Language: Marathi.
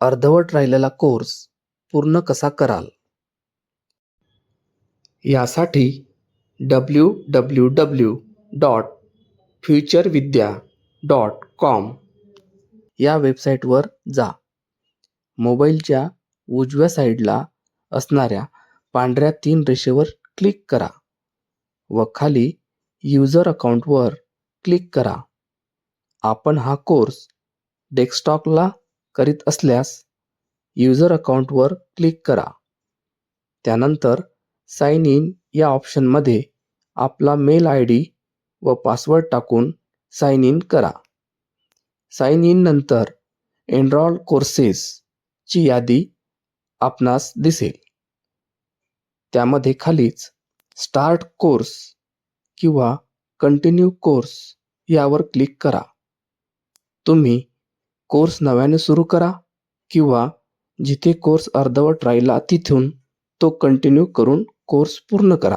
अर्धवट राहिलेला कोर्स पूर्ण कसा कराल? यासाठी W W W dot Futurevidya dot com या वेबसाईटवर जा. मोबाईलच्या उजव्या साईडला असणाऱ्या पांढऱ्या तीन रेषेवर क्लिक करा व खाली यूजर अकाउंटवर क्लिक करा. आपण हा कोर्स डेस्कटॉपला करीत असल्यास यूजर अकाउंटवर क्लिक करा. त्यानंतर साइन इन या ऑप्शनमध्ये आपला मेल आय डी व पासवर्ड टाकून साइन इन करा. साइन इन नंतर एनरॉल कोर्सेसची यादी आपणास दिसेल. त्यामध्ये खालीच स्टार्ट कोर्स किंवा कंटिन्यू कोर्स यावर क्लिक करा. तुम्ही कोर्स नव्याने सुरू करा किंवा जिथे कोर्स अर्धवट राहिला तिथून तो कंटिन्यू करून कोर्स पूर्ण करा.